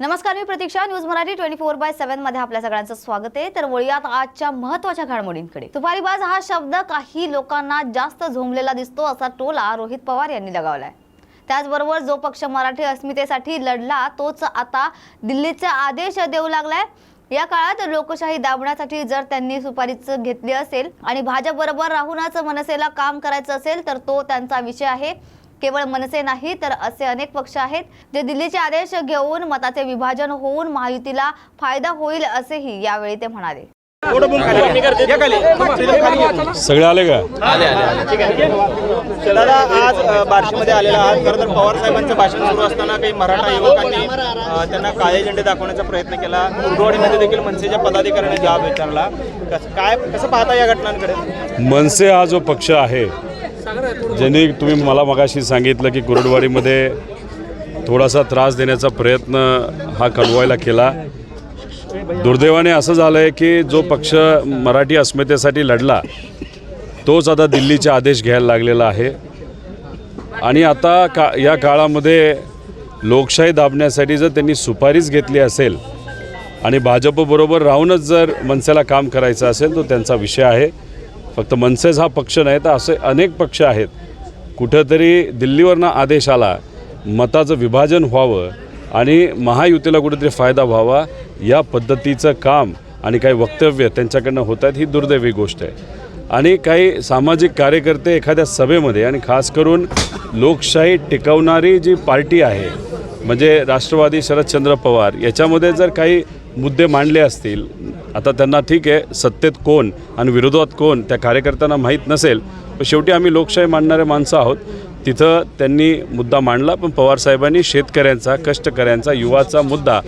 नमस्कार मी Pratiksha. News Marathi twenty four by सेव्हनमध्ये आपल्या सगळ्यांचं स्वागत आहे. तर वळूयात आजच्या महत्त्वाच्या घडामोडींकडे. तुपारीबाज हा शब्द काही लोकांना जास्त झोंबलेला दिसतो असा टोला रोहित पवार यांनी लगावलाय. त्याचबरोबर जो पक्ष मराठी अस्मितेसाठी लढला तोच आता दिल्लीचे आदेश देऊ लागलाय. या काळात लोकशाही दाबण्यासाठी जर त्यांनी सुपारीच घेतली असेल आणि भाजप बरोबर राहूनच मनसेला काम करायचं असेल तर तो त्यांचा विषय आहे. केवळ मनसे नाही तर असे अनेक पक्ष आहेत जे दिल्लीचे आदेश घेऊन मताचे विभाजन होऊन महायुतीला फायदा होईल असेही यावेळी ते म्हणाले. सगळे आले का? दादा आज बार्शीमध्ये आलेला आहात. खरं तर पवार साहेबांचं भाषण सुरू असताना काही मराठा युवकांनी त्यांना काळे झेंडे दाखवण्याचा प्रयत्न केला. कुर्डवाडीमध्ये देखील मनसेच्या पदाधिकाऱ्यांनी जाब विचारला. काय कसं पाहता या घटनांकडे? मनसे हा जो पक्ष आहे ज्यांनी तुम्ही मला मगाशी सांगितलं की कुरडवाडीमध्ये थोडासा त्रास देण्याचा प्रयत्न हा कळवायला केला. दुर्दैवाने असं झालं आहे की जो पक्ष मराठी अस्मितेसाठी लढला तोच आता दिल्लीचे आदेश घ्यायला लागलेला आहे. आणि आता का या काळामध्ये लोकशाही दाबण्यासाठी जर त्यांनी सुपारीच घेतली असेल आणि भाजपबरोबर राहूनच जर मनसेला काम करायचं असेल तो त्यांचा विषय आहे. फक्त मनसेच हा पक्ष नाही तर असे अनेक पक्ष आहेत. कुठंतरी दिल्लीवरनं आदेश आला मताचं विभाजन व्हावं आणि महायुतीला कुठेतरी फायदा व्हावा या पद्धतीचं काम आणि काही वक्तव्य त्यांच्याकडनं होत आहेत ही दुर्दैवी गोष्ट आहे. आणि काही सामाजिक कार्यकर्ते एखाद्या सभेमध्ये आणि खास करून लोकशाही टिकवणारी जी पार्टी आहे म्हणजे राष्ट्रवादी शरदचंद्र पवार याच्यामध्ये जर काही मुद्दे मांडले असतील आता त्यांना ठीक आहे सत्तेत कोण आणि विरोधात कोण त्या कार्यकर्त्यांना माहीत नसेल पण शेवटी आम्ही लोकशाही मांडणारे माणसं आहोत. तिथं त्यांनी मुद्दा मांडला पण पवारसाहेबांनी शेतकऱ्यांचा कष्टकऱ्यांचा युवाचा मुद्दा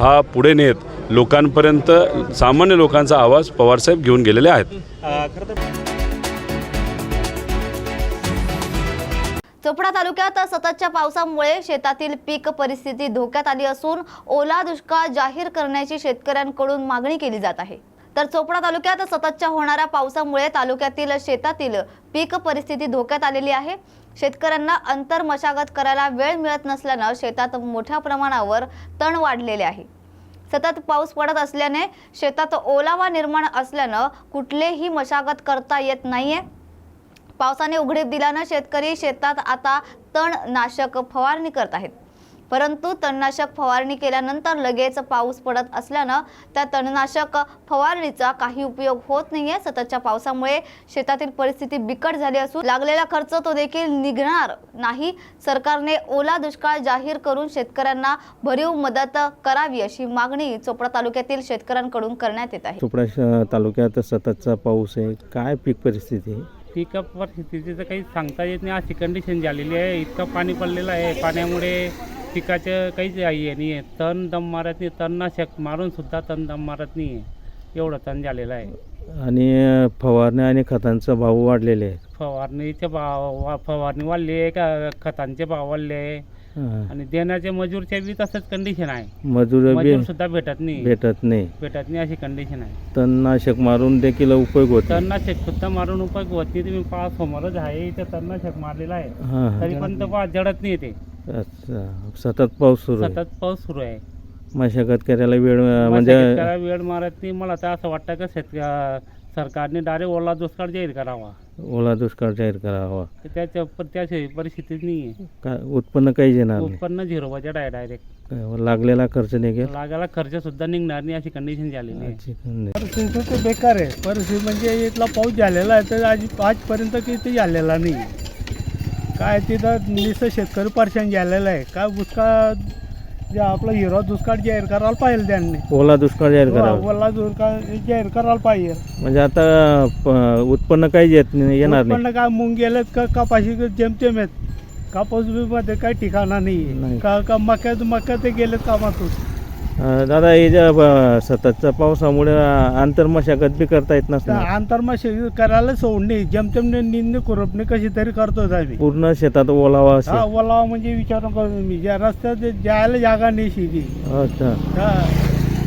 हा पुढे नेत लोकांपर्यंत सामान्य लोकांचा आवाज पवारसाहेब घेऊन गेलेले आहेत. चोपडा तालुक्यात सततच्या पावसामुळे शेतातील पीक परिस्थिती धोक्यात आली असून ओला दुष्काळ जाहीर करण्याची शेतकऱ्यांकडून मागणी केली जात आहे. तर चोपडा तालुक्यात सततच्या होणाऱ्या पावसामुळे तालुक्यातील शेतातील पीक परिस्थिती धोक्यात आलेली आहे. शेतकऱ्यांना अंतर मशागत करायला वेळ मिळत नसल्यानं शेतात मोठ्या प्रमाणावर तण वाढलेले आहे. सतत पाऊस पडत असल्याने शेतात ओलावा निर्माण असल्यानं कुठलेही मशागत करता येत नाहीये. पावसाने उघडीप दिल्यानं शेतकरी शेतात आता तणनाशक फवारणी करत आहेत. परंतु तणनाशक फवारणी केल्यानंतर लगेच पाऊस पडत असल्यानं त्या तणनाशक फवारणीचा काही उपयोग होत नाहीये. सततच्या पावसामुळे शेतातील परिस्थिती बिकट झाली असून लागलेला खर्च तो देखील निघणार नाही. सरकारने ओला दुष्काळ जाहीर करून शेतकऱ्यांना भरीव मदत करावी अशी मागणी चोपडा तालुक्यातील शेतकऱ्यांकडून करण्यात येत आहे. चोपडा तालुक्यात सततचा पाऊस आहे. काय पीक परिस्थिती आहे? पिकअप परिस्थितीचं काही सांगता येत नाही. अशी कंडिशन झालेली आहे. इतकं पाणी पडलेलं आहे. पाण्यामुळे पिकाचं काहीच हे नाही आहे. तण दम मारत नाही. तणनाशक मारून सुद्धा तण दम मारत नाही आहे. एवढं तण झालेलं आहे. आणि अ, फवारण्या आणि खतांचा भाव वाढलेले आहेत. फवारणीचे भाव वा- फवारणी वाढली आहे का? खतांचे भाव वाढले आहे. आणि देण्याचे मजूरचे बी तसंच कंडिशन आहे. मजूर बी मजूर सुद्धा भेटत नाही. भेटत नाही. भेटत नाही अशी कंडिशन आहे. तणनाशक मारून देखील उपयोग होत नाही. तणनाशक सुद्धा मारून उपयोग होत नाही. तुम्ही पहा समोरच आहे इथे तणनाशक मारलेलं आहे. हा हा. तरी पण तो पहा जडत नाही ते. अच्छा. सतत पाऊस सुरू आहे. सतत पाऊस सुरू आहे. मशागत करायला वेळ अ, म्हणजे म्हणजे वेळ मारत नाही. मला तर असं वाटतं का शेतक सरकारने डायरेक्ट ओला दुष्काळ जाहीर करावा. ओला दुष्काळ जाहीर करावा. तर त्याच्या पण त्या परिस्थितीत नाही आहे काय उत्पन्न काहीच येणार नाही. उत्पन्न झिरो बजेट आहे डायरेक्ट लागलेला खर्च निघेल? लागायला खर्च सुद्धा निघणार नाही अशी कंडिशन झालेली आहे. परिस्थिती तर बेकार आहे. परिस्थिती म्हणजे इथला पाऊस झालेला आहे तर आज आजपर्यंत किती झालेला नाही. काय तिथं नुसतं शेतकरी परेशान झालेला आहे. काय दुष्काळ जे आपला हिरो दुष्काळ जाहीर करायला पाहिजे त्यांनी. ओला दुष्काळ जाहीर करावा. वल्ला दुष्काळ जाहीर करायला पाहिजे. म्हणजे आता प- उत्पन्न काहीच येत नाही येणार नाही. उत्पन्न काय मुंग गेलेत का कापाशी जेमतेम आहेत. कापूस बी मध्ये काही ठिकाणा नाही नाही. का का मक्यात मक्या ते गेलेत कामातून. दादा हे ज्या सततच्या पावसामुळे आंतरमशागत बी करता येत त्या नसणार. आंतरमाशी करायला सोडणी जेमतेम निंदणी खुरपणी कशी तरी करतोच आम्ही पूर्ण शेतात ओलावा हा असेल ओलावा म्हणजे विचार करू मी ज्या रस्त्यात जायला जागा नाही शेती. अच्छा. हा.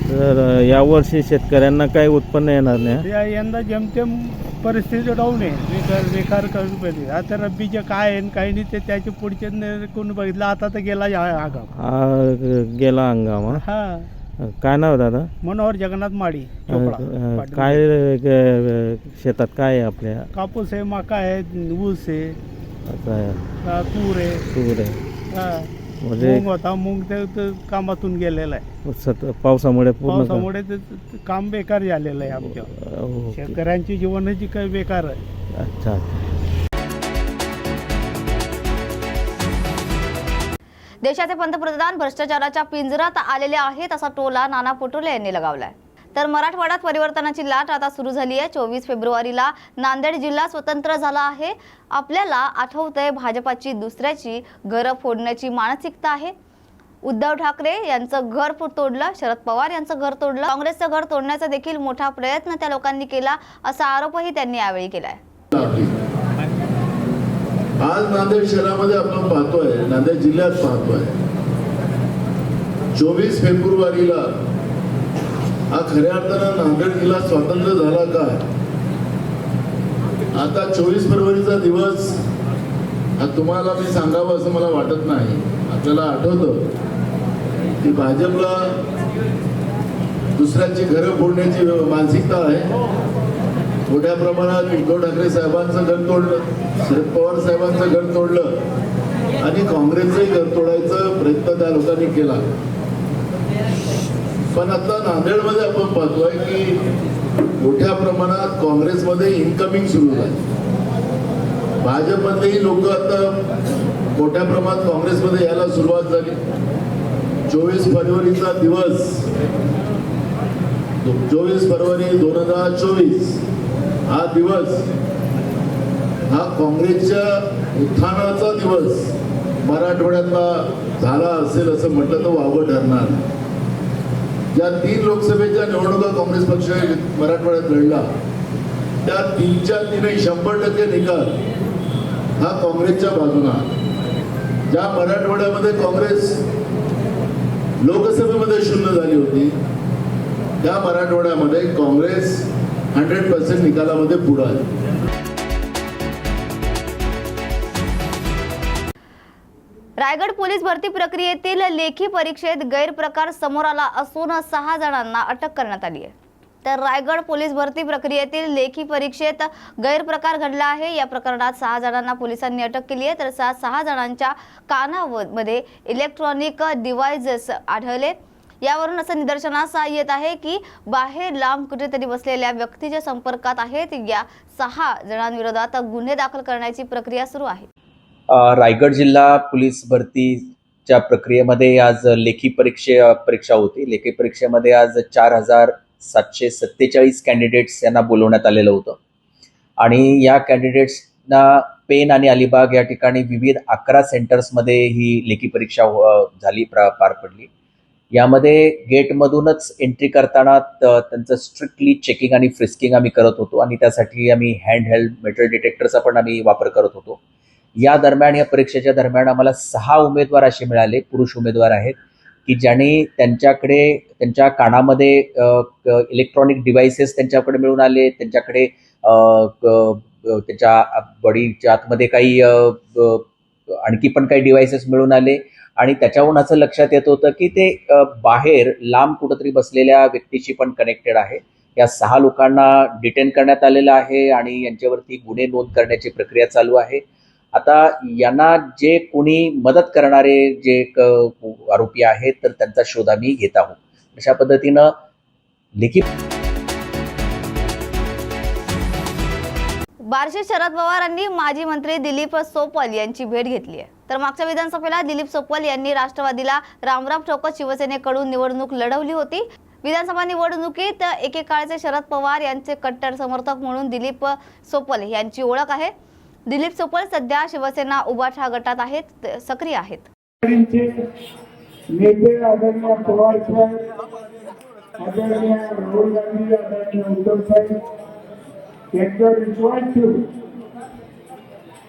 तर यावर्षी शेतकऱ्यांना काही उत्पन्न येणार नाही यंदा जेमतेम परिस्थिती डाऊन आहे बेकार बेकार करून आता रब्बीचे काय आहे काही नाही ते त्याचे पुढचे न- कोण बघितलं? आता तर गेला या आगाम हा गेला हंगाम हा. हा. काय नाव दादा? मनोहर जगन्नाथ माडी अ, चोपडा अ, पाटील. काय अ, शेतात काय आहे आपल्या? कापूस आहे मका आहे ऊस आहे तूर आहे. तूर आहे. हा. म्हणजे मूग होता मूग ते ते कामातून गेलेला आहे. सत पावसामुळे पूर्ण पावसामुळे ते ते काम बेकार झालेलं आहे आमच्या. Uh, okay. शेतकऱ्यांची जीवनाची काही बेकार आहे. अच्छा देशाचे पंतप्रधान भ्रष्टाचाराच्या पिंजरात आलेले आहेत असा टोला नाना पटोले यांनी लगावलाय. तर मराठवाड्यात परिवर्तनाची लाट आता सुरू झाली आहे. चोवीस फेब्रुवारीला नांदेड जिल्हा स्वतंत्र झाला आहे. आपल्याला आठवतंय भाजपाची दुसऱ्याची घरं फोडण्याची मानसिकता आहे. उद्धव ठाकरे यांचं घर तोडलं शरद पवार यांचं घर तोडलं काँग्रेसचं घर तोडण्याचा देखील मोठा प्रयत्न त्या लोकांनी केला असा आरोपही त्यांनी यावेळी केलाय. आज नांदेड शहरामध्ये आपण पाहतोय नांदेड जिल्ह्यात पाहतोय. चोवीस फेब्रुवारीला हा खऱ्या अर्थानं नांदेड जिल्हा स्वातंत्र्य झाला काय आता चोवीस फरवरीचा दिवस. हा तुम्हाला मी सांगावं असं मला वाटत नाही. आपल्याला आठवतं की भाजपला दुसऱ्याची घरं फोडण्याची मानसिकता आहे. मोठ्या प्रमाणात उद्धव ठाकरे साहेबांचं घर तोडलं शरद पवार साहेबांचं घर तोडलं आणि काँग्रेसचंही घर तोडायचा प्रयत्न त्या लोकांनी केला. पण आता नांदेडमध्ये आपण पाहतोय की मोठ्या प्रमाणात काँग्रेसमध्ये इन्कमिंग सुरू झाली. भाजपमध्येही लोक आता मोठ्या प्रमाणात काँग्रेसमध्ये यायला सुरुवात झाली. चोवीस फरवरीचा दिवस. चोवीस फरवरी दोन हजार चोवीस. हा दिवस हा काँग्रेसच्या उत्थानाचा दिवस मराठवाड्यातला झाला असेल असं म्हटलं तर वावं ठरणार. ज्या तीन लोकसभेच्या निवडणुका काँग्रेस पक्ष मराठवाड्यात लढला त्या तीनच्या तिने शंभर टक्के निकाल हा काँग्रेसच्या बाजूला ज्या मराठवाड्यामध्ये काँग्रेस लोकसभेमध्ये शून्य झाली होती त्या मराठवाड्यामध्ये काँग्रेस हंड्रेड पर्सेंट निकालामध्ये पुढं आहे रायगड पोलीस भरती प्रक्रियेतील लेखी परीक्षेत गैरप्रकार समोर आला असून सहा जणांना अटक करण्यात आली आहे. तर रायगड पोलीस भरती प्रक्रियेतील लेखी परीक्षेत गैरप्रकार घडला आहे. या प्रकरणात सहा जणांना पोलिसांनी अटक केली आहे. तर सहा सहा जणांच्या कानामध्ये इलेक्ट्रॉनिक डिव्हाइसेस आढळले. यावरून असं निदर्शनास येत आहे की बाहेर लांब कुठेतरी बसलेल्या व्यक्तीच्या संपर्कात आहेत. या सहा जणांविरोधात गुन्हे दाखल करण्याची प्रक्रिया सुरू आहे. रायगड जिल्हा पोलीस भरतीच्या प्रक्रियेमध्ये आज लेखी परीक्षे परीक्षा होती. लेखी परीक्षेमध्ये आज चार हजार सातशे सत्तेचाळीस कॅन्डिडेट्स यांना बोलवण्यात आलेलं होतं. आणि या कॅन्डिडेट्सना पेन आणि अलिबाग या ठिकाणी विविध अकरा सेंटर्समध्ये ही लेखी परीक्षा झाली पार पडली. यामध्ये गेटमधूनच एंट्री करताना त- त्यांचं स्ट्रिक्टली चेकिंग आणि फ्रिस्किंग आम्ही करत होतो. आणि त्यासाठी आम्ही हँड हेल्ड मेटल डिटेक्टरचा पण आम्ही वापर करत होतो. या दरम्यान या परीक्षेच्या दरम्यान आम्हाला सहा उमेदवार असे मिळाले पुरुष उमेदवार आहेत की ज्यांनी त्यांच्याकडे त्यांच्या कानामध्ये इलेक्ट्रॉनिक डिव्हाइसेस त्यांच्याकडे मिळून आले त्यांच्याकडे त्याच्या बॉडीच्या आतमध्ये काही आणखी पण काही डिव्हाइसेस मिळून आले. आणि त्याच्याहून असं लक्षात येत होतं की ते बाहेर लांब कुठंतरी बसलेल्या व्यक्तीशी पण कनेक्टेड आहे. या सहा लोकांना डिटेन करण्यात आलेलं आहे आणि यांच्यावरती गुन्हे नोंद करण्याची प्रक्रिया चालू आहे. आता यांना जे कोणी मदत करणारे जे आरोपी आहेत तर त्यांचा शोध आम्ही घेत आहोत. अशा पद्धतीनं लिखित बार्शी शरद पवारांनी माजी मंत्री दिलीप सोपल यांची भेट घेतली आहे. तर मागच्या विधानसभेला दिलीप सोपल यांनी राष्ट्रवादीला रामराम ठोकत शिवसेनेकडून निवडणूक लढवली होती. विधानसभा निवडणुकीत एकेकाळचे शरद पवार यांचे कट्टर समर्थक म्हणून दिलीप सोपल यांची ओळख आहे. दिलीप सोपल सध्या शिवसेना उबाठा गटात आहेत सक्रिय आहेत. नेते आदरणीय पवार साहेब आदरणीय राहुल गांधी आदरणीय उद्धव साहेब यांच्यावर विश्वास ठेवून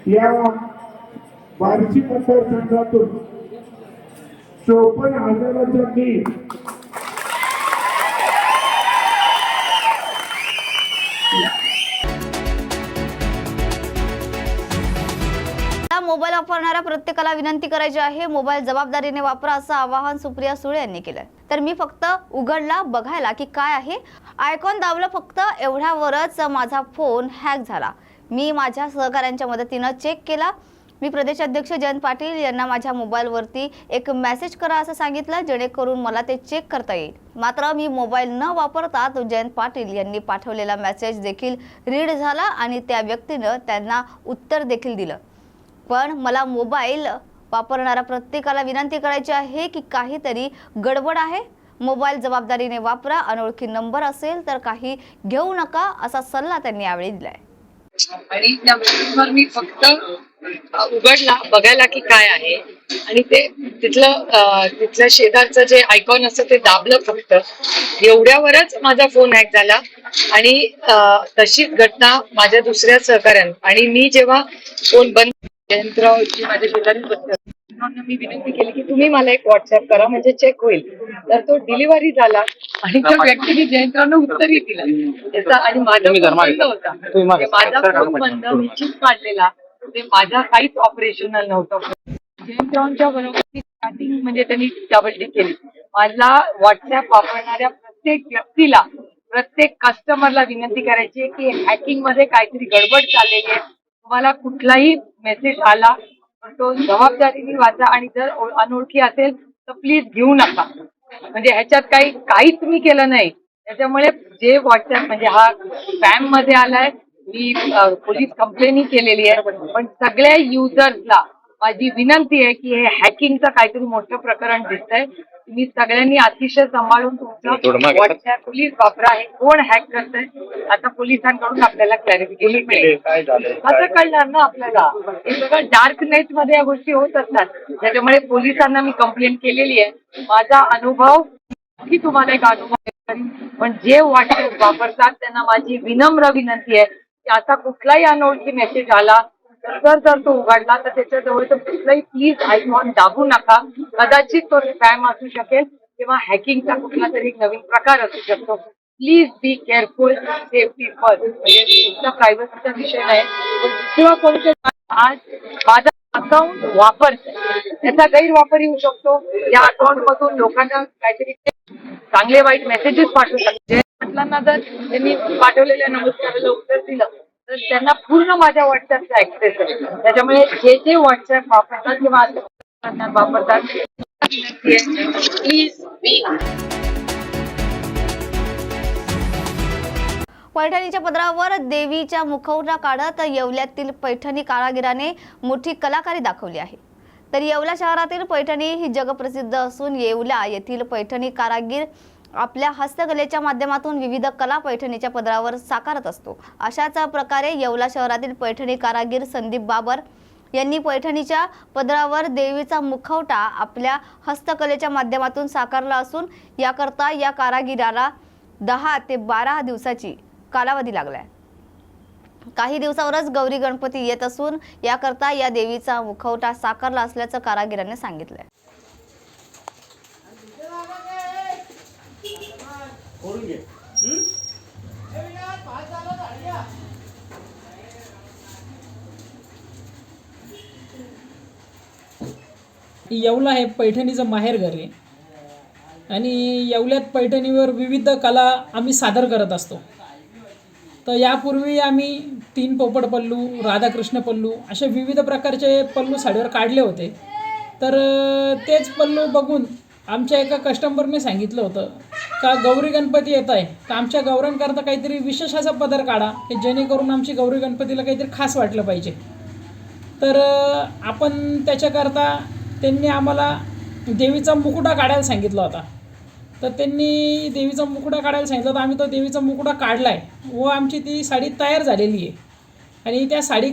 या बार्शी मतदारसंघातून चौपन्न हजाराचा मी मोबाईल वापरणाऱ्या प्रत्येकाला विनंती करायची आहे. मोबाईल जबाबदारीने वापरा असं आवाहन सुप्रिया सुळे यांनी केलं तर मी फक्त उघडला बघायला की काय आहे. आयकॉन दाबलं फक्त एवढ्यावरच माझा फोन हॅक झाला. मी माझ्या सहकाऱ्यांच्या मदतीनं चेक केला. मी प्रदेशाध्यक्ष जयंत पाटील यांना माझ्या मोबाईलवरती एक मेसेज करा असं सांगितलं जेणेकरून मला ते चेक करता येईल. मात्र मी मोबाईल न वापरता तो जयंत पाटील यांनी पाठवलेला मेसेज देखील रीड झाला आणि त्या व्यक्तीनं त्यांना उत्तर देखील दिलं. पण मला मोबाईल वापरणाऱ्या प्रत्येकाला विनंती करायची आहे की काहीतरी गडबड आहे. मोबाईल जबाबदारीने वापरा अनोळखी नंबर असेल तर काही घेऊ नका असा सल्ला त्यांनी यावेळी दिलाय. आणि त्या मेसेजवर मी फक्त उघडला बघायला की काय आहे. आणि ते तिथलं तिथल्या शेजारचं जे आयकॉन असतं ते दाबलं फक्त. एवढ्यावरच माझा फोन हॅक झाला. आणि तशीच घटना माझ्या दुसऱ्या सहकाऱ्यां आणि मी जेव्हा फोन बंद जयंतराव जी माझ्या शेजारी बसले होते, त्यांना मी विनंती केली की तुम्ही मला एक व्हॉट्सअप करा म्हणजे चेक होईल. तर तो डिलिव्हरी झाला आणि त्या व्यक्तीने जयंतरावनं उत्तरही दिलं त्याचा आणि माझा phone बंद होता. ते माझा फोन बंद मी चीप काढलेला. ते माझा काहीच ऑपरेशनल नव्हतं. जयंतरावांच्या बरोबर स्टार्टिंग म्हणजे त्यांनी डबल डी केली. मला व्हॉट्सअप वापरणाऱ्या प्रत्येक व्यक्तीला प्रत्येक कस्टमरला विनंती करायची आहे की हॅकिंगमध्ये काहीतरी गडबड चाललेली आहे. तुम्हाला कुठलाही मेसेज आला तर तो जबाबदारीने वाचा आणि जर अनोळखी असेल तर प्लीज घेऊ नका. म्हणजे ह्याच्यात काही काहीच मी केलं नाही. त्याच्यामुळे जे व्हॉट्सअप म्हणजे हा स्पॅममध्ये आलाय मी पोलीस कंप्लेनही केलेली आहे. पण सगळ्या युजर्सला माझी विनंती आहे की हे हॅकिंगचं काहीतरी मोठं प्रकरण दिसतंय. तुम्ही सगळ्यांनी अतिशय सांभाळून तुमचं व्हॉट्सअप पोलीस वापरा. हे कोण हॅक करतंय? आता पोलिसांकडून आपल्याला क्लॅरिफिकेशन मिळेल. असं कळणार ना आपल्याला? हे सगळं डार्क नेटमध्ये या गोष्टी होत असतात. त्याच्यामुळे पोलिसांना मी कंप्लेंट केलेली आहे. माझा अनुभव की तुम्हाला एक अनुभव. पण जे व्हॉट्सअप वापरतात त्यांना माझी विनम्र विनंती आहे की असा कुठलाही अनोळखी मेसेज आला नंतर जर तो उघडला तर त्याच्याजवळ तर कुठलाही प्लीज आयकॉन दाबू नका. कदाचित तो स्पॅम असू शकेल किंवा हॅकिंगचा कुठला तरी नवीन प्रकार असू शकतो. Please be careful safety first म्हणजे तुमचा प्रायव्हसीचा विषय नाही. पण दुसरा आज माझा अकाउंट वापरतोय. त्याचा गैरवापर येऊ शकतो. या अकाउंट मधून लोकांना काहीतरी चांगले वाईट मेसेजेस पाठवू शकतो जे म्हटलांना जर त्यांनी पाठवलेल्या नमस्काराला उत्तर दिलं तर त्यांना पूर्ण माझ्या व्हॉट्सअपचा ऍक्सेस आहे त्याच्यामुळे जे जे व्हॉट्सअप वापरतात किंवा वापरतात प्लीज बी पैठणीच्या पदरावर देवीच्या मुखवटा काढत येवल्यातील पैठणी कारागिराने मोठी कलाकारी दाखवली आहे. तर येवला शहरातील पैठणी ही जगप्रसिद्ध असून येवला येथील पैठणी कारागीर आपल्या हस्तकलेच्या माध्यमातून विविध कला पैठणीच्या पदरावर साकारत असतो. अशाच प्रकारे येवला शहरातील पैठणी कारागीर संदीप बाबर यांनी पैठणीच्या पदरावर देवीचा मुखवटा आपल्या हस्तकलेच्या माध्यमातून साकारला असून याकरता या कारागिराला दहा ते बारा दिवसाची कालावधी लागलाय. काही दिवसावरच गौरी गणपती येत असून याकरता या देवीचा मुखवटा साकारला असल्याचं कारागिरांनी सांगितलंय. येवला हे पैठणीचं माहेरघर आहे. आणि येवल्यात पैठणीवर विविध कला आम्ही सादर करत असतो. तर यापूर्वी आम्ही तीन पोपट पल्लू राधाकृष्ण पल्लू असे विविध प्रकारचे पल्लू साडीवर काढले होते. तर तेच पल्लू बघून आमच्या एका कस्टमरने सांगितलं होतं का गौरी गणपती येत आहे. तर आमच्या गौऱ्यांकरता काहीतरी विशेष असा पदर काढा की जेणेकरून आमची गौरी गणपतीला काहीतरी खास वाटलं पाहिजे. तर आपण त्याच्याकरता त्यांनी आम्हाला देवीचा मुकुटा काढायला सांगितला होता. तर त्यांनी देवीचा मुकुटा काढायला सांगितलं तर आम्ही तो देवीचा मुकुटा काढला आहे व आमची ती साडी तयार झालेली आहे. आणि त्या साडी